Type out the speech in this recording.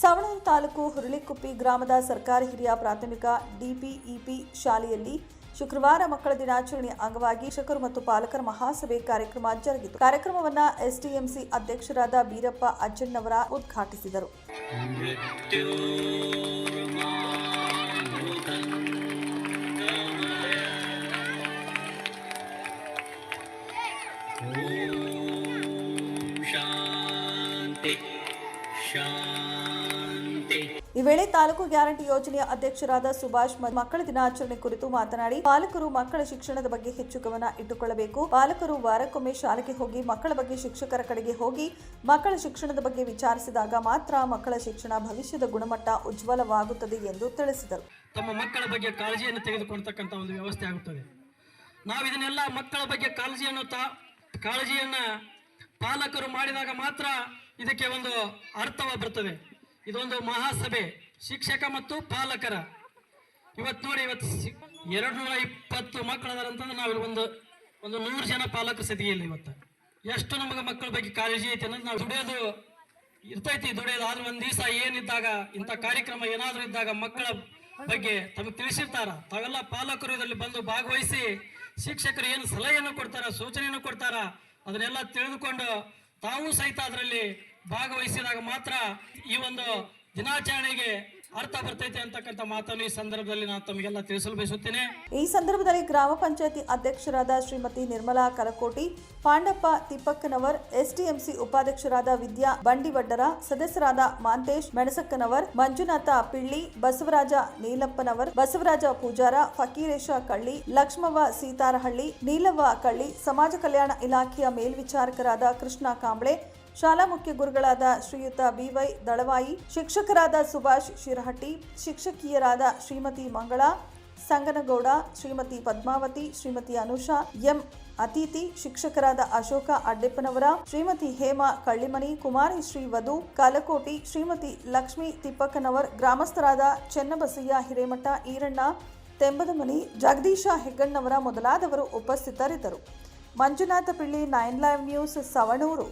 ಸವಣೂರು ತಾಲೂಕು ಹುರುಳಿಕುಪ್ಪಿ ಗ್ರಾಮದ ಸರ್ಕಾರಿ ಹಿರಿಯ ಪ್ರಾಥಮಿಕ ಡಿಪಿಇಪಿ ಶಾಲೆಯಲ್ಲಿ ಶುಕ್ರವಾರ ಮಕ್ಕಳ ದಿನಾಚರಣೆ ಅಂಗವಾಗಿ ಶಿಕ್ಷಕರು ಮತ್ತು ಪಾಲಕರ ಮಹಾಸಭೆ ಕಾರ್ಯಕ್ರಮ ಜರುಗಿತು. ಕಾರ್ಯಕ್ರಮವನ್ನ ಎಸ್ಡಿಎಂಸಿ ಅಧ್ಯಕ್ಷರಾದ ಬೀರಪ್ಪ ಅಜ್ಜಣ್ಣವರ ಉದ್ಘಾಟಿಸಿದರು. ಶಾಂತಿ ಶಾಂತಿ. ಈ ವೇಳೆ ತಾಲೂಕು ಗ್ಯಾರಂಟಿ ಯೋಜನೆಯ ಅಧ್ಯಕ್ಷರಾದ ಸುಭಾಷ್ ಮಕ್ಕಳ ದಿನಾಚರಣೆ ಕುರಿತು ಮಾತನಾಡಿ, ಪಾಲಕರು ಮಕ್ಕಳ ಶಿಕ್ಷಣದ ಬಗ್ಗೆ ಹೆಚ್ಚು ಗಮನ ಇಟ್ಟುಕೊಳ್ಳಬೇಕು. ಪಾಲಕರು ವಾರಕ್ಕೊಮ್ಮೆ ಶಾಲೆಗೆ ಹೋಗಿ ಮಕ್ಕಳ ಬಗ್ಗೆ ಶಿಕ್ಷಕರ ಕಡೆಗೆ ಹೋಗಿ ಮಕ್ಕಳ ಶಿಕ್ಷಣದ ಬಗ್ಗೆ ವಿಚಾರಿಸಿದಾಗ ಮಾತ್ರ ಮಕ್ಕಳ ಶಿಕ್ಷಣ ಭವಿಷ್ಯದ ಗುಣಮಟ್ಟ ಉಜ್ವಲವಾಗುತ್ತದೆ ಎಂದು ತಿಳಿಸಿದರು. ತಮ್ಮ ಮಕ್ಕಳ ಬಗ್ಗೆ ಕಾಳಜಿಯನ್ನು ತೆಗೆದುಕೊಳ್ತಕ್ಕಂಥ ಒಂದು ವ್ಯವಸ್ಥೆ ಆಗುತ್ತದೆ. ನಾವು ಇದನ್ನೆಲ್ಲ ಮಕ್ಕಳ ಬಗ್ಗೆ ಕಾಳಜಿಯನ್ನು ಕಾಳಜಿಯನ್ನ ಪಾಲಕರು ಮಾಡಿದಾಗ ಮಾತ್ರ ಇದಕ್ಕೆ ಒಂದು ಅರ್ಥವ ಬರ್ತದೆ. ಇದೊಂದು ಮಹಾಸಭೆ. ಶಿಕ್ಷಕ ಮತ್ತು ಪಾಲಕರ. ಇವತ್ತು ನೋಡಿ ಇವತ್ತು ಎರಡು ನೂರ ಇಪ್ಪತ್ತು ಮಕ್ಕಳದಾರ ಅಂತಂದ್ರೆ ನಾವು ಒಂದು ಒಂದು ನೂರು ಜನ ಪಾಲಕರು ಸದಿಯಲ್ಲಿ ಇವತ್ತು. ಎಷ್ಟು ನಮಗೆ ಮಕ್ಕಳ ಬಗ್ಗೆ ಕಾಳಜಿ ಐತೆ ಅನ್ನೋದು ನಾವು ದುಡಿಯೋದು ಇರ್ತೈತಿ, ದುಡಿಯೋದು. ಆದ್ರೆ ಒಂದು ದಿವಸ ಏನಿದ್ದಾಗ, ಇಂಥ ಕಾರ್ಯಕ್ರಮ ಏನಾದರೂ ಇದ್ದಾಗ ಮಕ್ಕಳ ಬಗ್ಗೆ ತಮಗೆ ತಿಳಿಸಿರ್ತಾರ. ತಾವೆಲ್ಲ ಪಾಲಕರು, ಇದರಲ್ಲಿ ಬಂದು ಭಾಗವಹಿಸಿ ಶಿಕ್ಷಕರು ಏನು ಸಲಹೆಯನ್ನು ಕೊಡ್ತಾರ, ಸೂಚನೆಯನ್ನು ಕೊಡ್ತಾರ, ಅದನ್ನೆಲ್ಲ ತಿಳಿದುಕೊಂಡು ತಾವು ಸಹಿತ ಅದರಲ್ಲಿ ಭಾಗವಹಿಸಿದಾಗ ಮಾತ್ರ ಈ ಒಂದು ದಿನಾಚರಣೆಗೆ ಅರ್ಥ ಬರ್ತೈತೆ ಅಂತಕ್ಕಂಥ ಮಾತನ್ನು ಈ ಸಂದರ್ಭದಲ್ಲಿ ನಾನು ತಮಗೆಲ್ಲ ತಿಳಿಸಲು ಬಯಸುತ್ತೇನೆ. ಈ ಸಂದರ್ಭದಲ್ಲಿ ಗ್ರಾಮ ಪಂಚಾಯತಿ ಅಧ್ಯಕ್ಷರಾದ ಶ್ರೀಮತಿ ನಿರ್ಮಲಾ ಕರಕೋಟಿ, ಪಾಂಡಪ್ಪ ತಿಪ್ಪಕ್ಕನವರ್, ಎಸ್ಡಿಎಂಸಿ ಉಪಾಧ್ಯಕ್ಷರಾದ ವಿದ್ಯಾ ಬಂಡಿವಡ್ಡರ, ಸದಸ್ಯರಾದ ಮಾಂತೇಶ್ ಮೆಣಸಕ್ಕನವರ್, ಮಂಜುನಾಥ ಪಿಳ್ಳಿ, ಬಸವರಾಜ ನೀಲಪ್ಪನವರ್, ಬಸವರಾಜ ಪೂಜಾರ, ಫಕೀರೇಶ ಕಳ್ಳಿ ಲಕ್ಷ್ಮವ ಸೀತಾರಹಳ್ಳಿ, ನೀಲವ್ವ ಕಳ್ಳಿ, ಸಮಾಜ ಕಲ್ಯಾಣ ಇಲಾಖೆಯ ಮೇಲ್ವಿಚಾರಕರಾದ ಕೃಷ್ಣ ಕಾಂಬ್ಳೆ ಶಾಲಾ ಮುಖ್ಯ ಗುರುಗಳಾದ ಶ್ರೀಯುತ ಬಿವೈ ದಳವಾಯಿ, ಶಿಕ್ಷಕರಾದ ಸುಭಾಷ್ ಶಿರಹಟ್ಟಿ, ಶಿಕ್ಷಕಿಯರಾದ ಶ್ರೀಮತಿ ಮಂಗಳ, ಸಂಗನಗೌಡ, ಶ್ರೀಮತಿ ಪದ್ಮಾವತಿ, ಶ್ರೀಮತಿ ಅನುಷಾ, ಎಂ ಅತಿಥಿ, ಶಿಕ್ಷಕರಾದ ಅಶೋಕ ಅಡ್ಡೆಪ್ಪನವರ, ಶ್ರೀಮತಿ ಹೇಮಾ ಕಳ್ಳಿಮನಿ ಕುಮಾರಿ ಶ್ರೀ ವಧು ಕಾಲಕೋಟಿ, ಶ್ರೀಮತಿ ಲಕ್ಷ್ಮೀ ತಿಪ್ಪಕ್ಕನವರ್, ಗ್ರಾಮಸ್ಥರಾದ ಚೆನ್ನಬಸಯ್ಯ ಹಿರೇಮಠ, ಈರಣ್ಣ ತೆಂಬದಮನಿ, ಜಗದೀಶ ಹೆಗ್ಗಣ್ಣವರ ಮೊದಲಾದವರು ಉಪಸ್ಥಿತರಿದ್ದರು. Manjunatha Pilli, nine live news, Savanur.